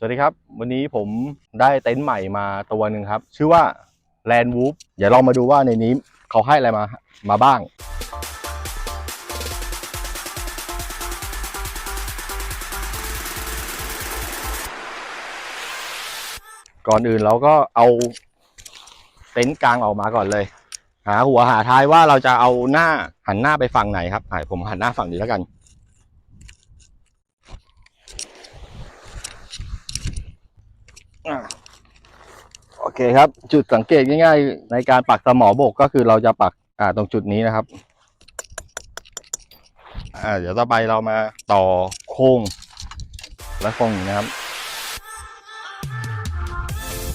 สวัสดีครับ วันนี้ผมได้เต็นท์ใหม่มาตัวหนึ่งครับ ชื่อว่า Land Wolf เดี๋ยวลองมาดูว่าในนี้เขาให้อะไรมามาบ้าง ก่อนอื่นเราก็เอาเต็นท์กลางออกมาก่อนเลย หาหัวหาท้ายว่าเราจะเอาหน้าหันหน้าไปฝั่งไหนครับผมหันหน้าฝั่งนี้แล้วกัน อะ โอเคครับ จุดสังเกตง่ายๆ ในการปักสมอบกก็คือเราจะปักอ่าตรงจุดนี้นะครับ อ่า เดี๋ยวต่อไปเรามาต่อโค้งและโค้งอย่างนี้นะครับ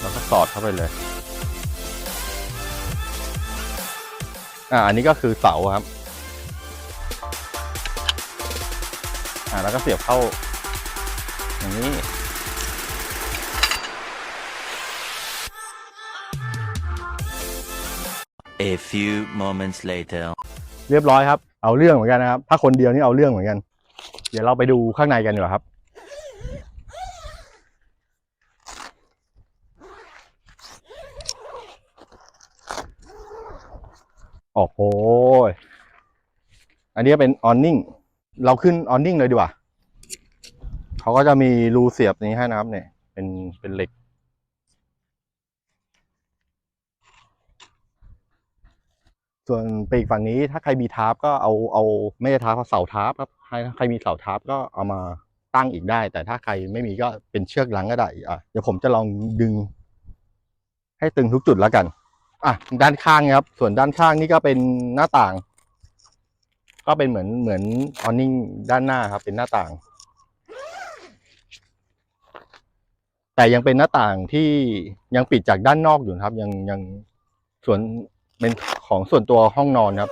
แล้วก็สอดเข้าไปเลย อ่า อันนี้ก็คือเสาครับ อ่าแล้วก็เสียบเข้า อย่างนี้ A few moments later. เรียบร้อยครับ เอาเรื่องเหมือนกันนะครับ ถ้าคนเดียวนี่เอาเรื่องเหมือนกัน เดี๋ยวเราไปดูข้างในกันดีกว่าครับ โอ้โห อันนี้เป็นออนนิ่ง เราขึ้นออนนิ่งเลยดีกว่า เขาก็จะมีรูเสียบนี้ให้นะครับเนี่ย เป็นเป็นเหล็ก ส่วนปีกฝั่งนี้ถ้าใครมีทาร์ปก็เอาเอาไม่ใช่ทาร์ปเสาทาร์ปครับใครใครมีเสาทาร์ปก็เอามาตั้งอีกได้ แต่ถ้าใครไม่มีก็เป็นเชือกหลังก็ได้อะเดี๋ยวผมจะลองดึง ให้ตึงทุกจุดแล้วกันอะด้านข้างครับ ส่วนด้านข้างนี่ก็เป็นหน้าต่าง ก็เป็นเหมือนเหมือนออนนิ่งด้านหน้าครับ เป็นหน้าต่าง แต่ยังเป็นหน้าต่างที่ยังปิดจากด้านนอกอยู่ครับ ยังยังส่วน เป็นของส่วนตัวห้องนอนครับ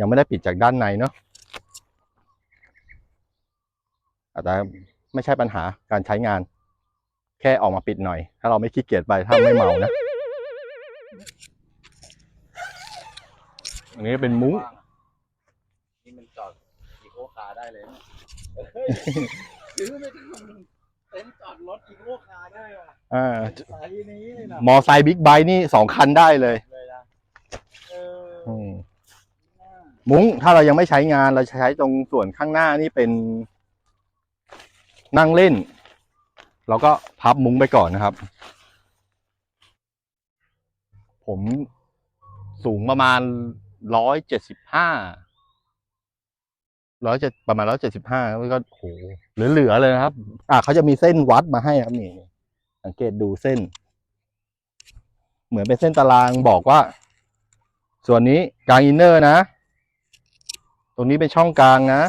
ยังไม่ได้ปิดจากด้านในเนาะแต่ไม่ใช่ปัญหาการใช้งาน แค่ออกมาปิดหน่อย ถ้าเราไม่ขี้เกียจไปถ้าไม่เมานะอันนี้เป็นมุ้งนี่มันจอดอีโคคาร์ได้เลยนะหรือไม่ทำเต็นท์จอดรถอีโคคาร์ได้ว่ะอ่าไซส์นี้เลยนะมอไซค์บิ๊กไบค์นี่สองคันได้เลย มุ้งถ้าเรายังไม่ใช้งานเราใช้ตรงส่วนข้างหน้านี่เป็นนั่งเล่น เราก็พับมุ้งไปก่อนนะครับ ผมสูงประมาณร้อยเจ็ดสิบห้าร้อยเจ็ดประมาณร้อยเจ็ดสิบห้าก็โหเหลือๆเลยนะครับ อ่าเขาจะมีเส้นวัดมาให้ครับนี่สังเกตดูเส้น เหมือนเป็นเส้นตารางบอกว่า ส่วนนี้กลางอินเนอร์นะ ตรงนี้เป็นช่องกลางนะ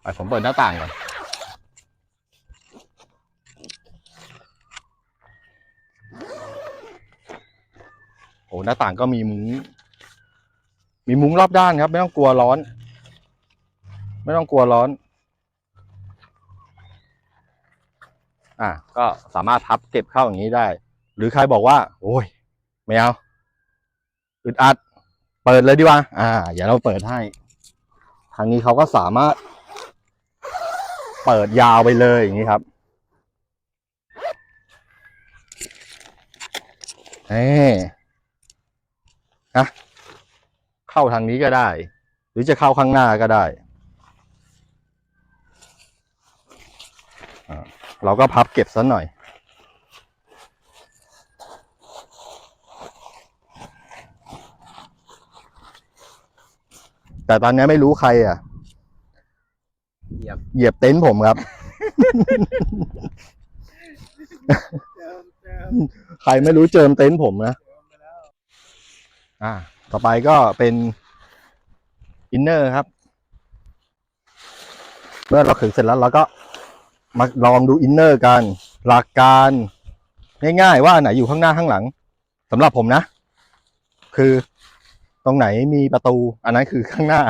ไปผมเปิดหน้าต่างก่อน โอ้หน้าต่างก็มีมุ้ง มีมุ้งรอบด้านครับ ไม่ต้องกลัวร้อน ไม่ต้องกลัวร้อน อะก็สามารถพับเก็บเข้าอย่างนี้ได้ หรือใครบอกว่า โอ้ย ไม่เอา อึดอัด เปิดเลยดีกว่า อ่า เดี๋ยวเราเปิดให้ ทางนี้เขาก็สามารถ เปิดยาวไปเลยอย่างนี้ครับเฮ้นะเข้าทางนี้ก็ได้ หรือจะเข้าข้างหน้าก็ได้เราก็พับเก็บซะหน่อย แต่ตอนนี้ไม่รู้ใครอะ เหยียบเหยียบเต็นท์ผมครับเจิมเจิมใครไม่รู้เจิมเต็นท์ผมนะเจิมไปแล้วอ่า ต่อไปก็เป็นอินเนอร์ครับ เมื่อเราขึงเสร็จแล้วเราก็มาลองดูอินเนอร์กัน หลักการง่ายๆว่าอันไหนอยู่ข้างหน้าข้างหลังสำหรับผมนะ คือ ตรงไหนมีประตู อันนั้นคือข้างหน้า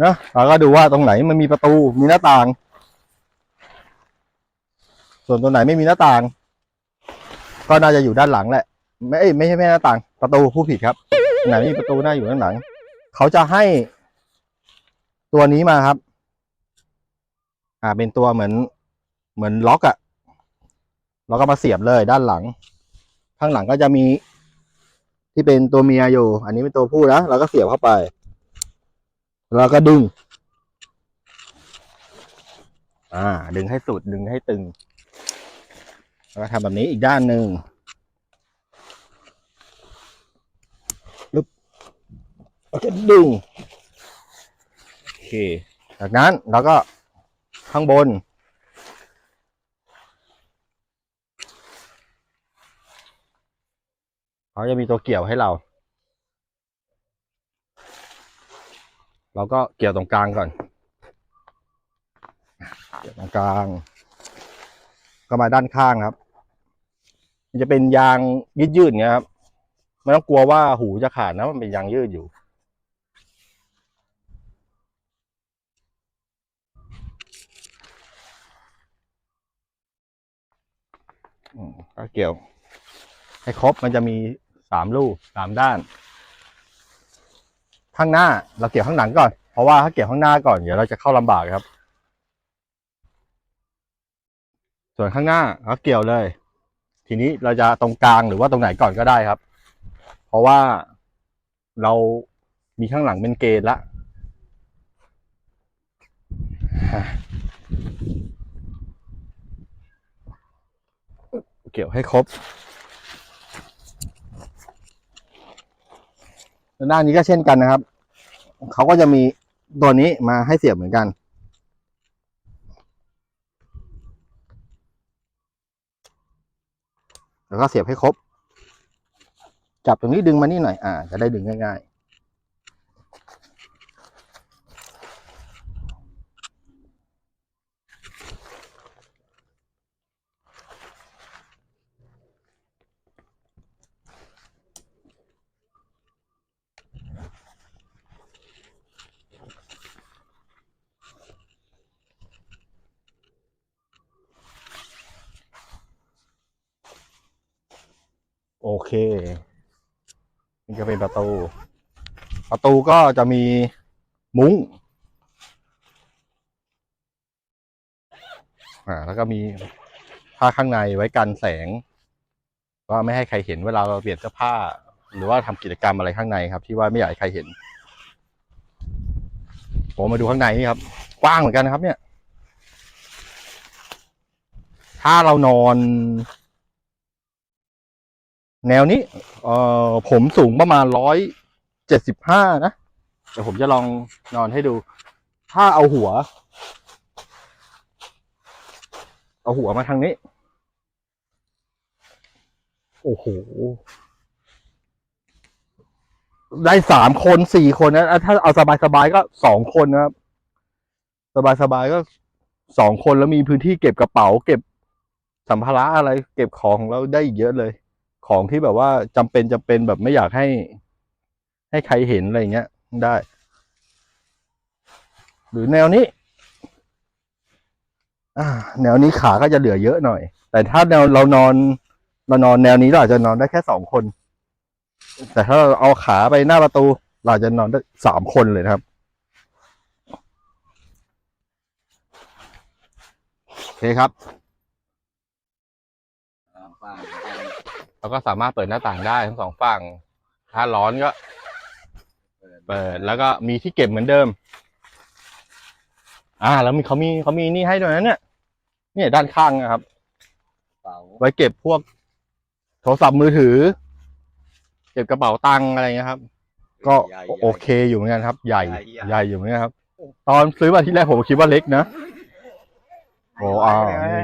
เนะเราก็ดูว่าตรงไหนมันมีประตูมีหน้าต่าง ส่วนตรงไหนไม่มีหน้าต่าง ก็น่าจะอยู่ด้านหลังแหละ ไม่ไม่ใช่ไม่หน้าต่าง ประตูผู้ผิดครับไหนมีประตูหน้าอยู่ด้านหลัง เขาจะให้ตัวนี้มาครับ อ่าเป็นตัวเหมือน เหมือนล็อกอะแล้วก็มาเสียบเลยด้านหลัง ข้างหลังก็จะมี ที่เป็นตัวเมียอยู่ อันนี้เป็นตัวผู้นะเราก็เสียบเข้าไป แล้วก็ดึง อ่า ดึงให้สุดดึงให้ตึง แล้วก็ทำแบบนี้อีกด้านหนึ่งปึ๊บแล้วก็ดึง โอเค จากนั้นเราก็ข้างบน เขาจะมีตัวเกี่ยวให้เรา เราก็เกี่ยวตรงกลางก่อน เกี่ยวตรงกลาง ก็มาด้านข้างครับ มันจะเป็นยางยืดย่างเงี้ยครับ ไม่ต้องกลัวว่าหูจะขาดนะ มันเป็นยางยืดอยู่ก็เกี่ยว ให้ครบมันจะมี สามลูกสามด้าน ข้างหน้าเราเกี่ยวข้างหลังก่อน เพราะว่าถ้าเกี่ยวข้างหน้าก่อนเดี๋ยวเราจะเข้าลำบากครับ ส่วนข้างหน้าเราเกี่ยวเลย ทีนี้เราจะตรงกลางหรือว่าตรงไหนก่อนก็ได้ครับ เพราะว่าเรามีข้างหลังเป็นเกณฑ์ละเกี่ยวให้ครบ แล้ว ด้านนี้ก็เช่นกันนะครับ เขาก็จะมีตัวนี้มาให้เสียบเหมือนกัน แล้วก็เสียบให้ครบ จับตรงนี้ดึงมานี่หน่อย อ่า จะได้ดึงง่ายๆ โอเค นี่ก็เป็นประตู ประตูก็จะมีมุ้ง อ่า แล้วก็มีผ้าข้างในไว้กันแสง ว่าไม่ให้ใครเห็นเวลาเราเปลี่ยนเสื้อผ้า หรือว่าทำกิจกรรมอะไรข้างในครับ ที่ว่าไม่อยากให้ใครเห็นผมมาดูข้างในนี่ครับ กว้างเหมือนกันนะครับ เนี่ย ถ้าเรานอน แนวนี้เอ่อผมสูงประมาณร้อยเจ็ดสิบห้านะเดี๋ยวผมจะลองนอนให้ดู ถ้าเอาหัว เอาหัวมาทางนี้ โอ้โห ได้สามคนสี่คนนะ ถ้าเอาสบายสบายก็สองคนนะครับ สบายสบายก็สองคนแล้วมีพื้นที่เก็บกระเป๋า เก็บสัมภาระอะไร เก็บของของเราได้อีกเยอะเลย ของที่แบบว่าจำเป็นจะเป็นแบบไม่อยากให้ ให้ใครเห็นอะไรเงี้ยได้ หรือแนวนี้ อ่า แนวนี้ขาก็จะเหลือเยอะหน่อย แต่ถ้าแนวเรานอน เรานอนแนวนี้เราอาจจะนอนได้แค่สองคน แต่ถ้าเราเอาขาไปหน้าประตู เราจะนอนได้สามคนเลยครับโอเคครับ เราก็สามารถเปิดหน้าต่างได้ทั้งสองฝั่ง ถ้าร้อนก็เปิดเปิดแล้วก็มีที่เก็บเหมือนเดิม อ่า แล้วมีเขามีเขามีนี่ให้ด้วยนะเนี่ยเนี่ยด้านข้างนะครับเป๋าไว้เก็บพวกโทรศัพท์มือถือ เก็บกระเป๋าตังค์อะไรเงี้ยครับ ก็ใหญ่โอเคอยู่เหมือนกันครับใหญ่ใหญ่ใหญ่ใหญ่อยู่เหมือนกันครับ ตอนซื้อมาที่แรกผมคิดว่าเล็กนะโอ้อ้าว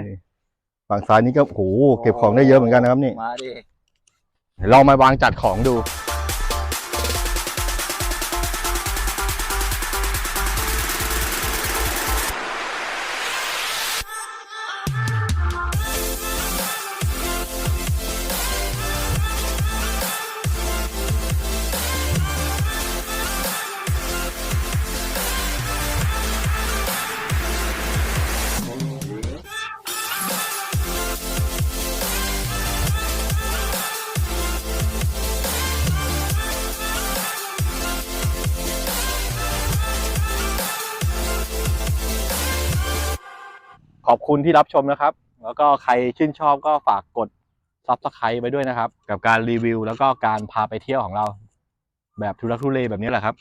นี่ฝั่งซ้ายนี่ก็โหเก็บของได้เยอะเหมือนกันนะครับนี่มาดิ เรามาวางจัดของดู อบคุณที่รับชมนะครับ แล้วก็ใครชื่นชอบก็ฝากกด subscribe ไปด้วยนะครับ กับการรีวิวแล้วก็การพาไปเที่ยวของเรา แบบทุรักทุเลแบบนี้แหละครับ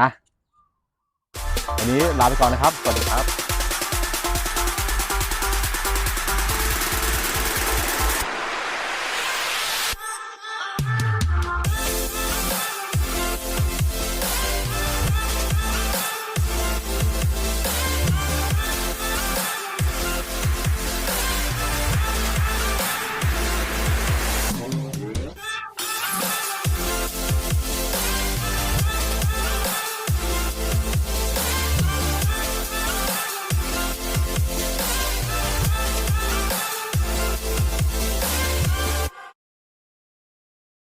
นะวันนี้ลาไปก่อนนะครับ สวัสดีครับ